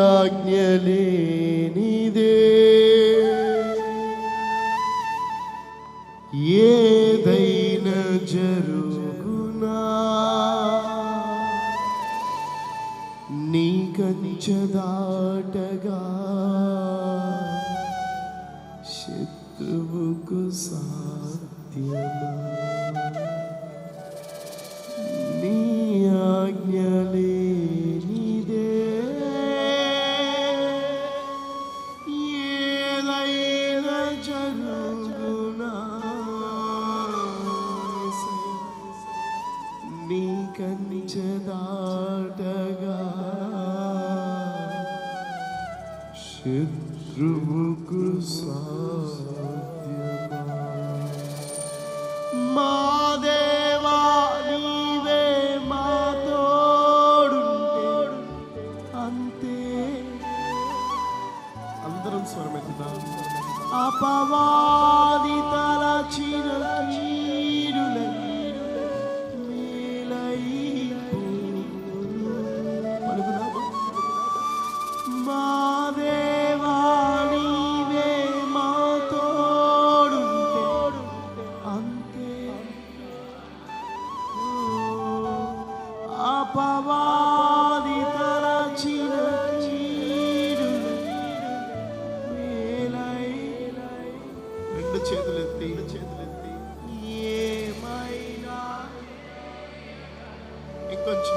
ఆజ్ఞలేనిదే. ఏదైనా జరుగునా? నీ కంచదాటగా శత్రువుకు సాధ్యమా? నీ కంచెదాటగా శత్రువుకు సాధ్యమా మా దేవా నీవే మా తోడుంటే అంతే అందరం స్వరమెత్తుదాం అపవాది తలచిన అపవాదితరచిన కీడు. మేలై రెండు చేతులెత్తి చేతులెత్తి. ఏమైనా? ఇంకొంచెం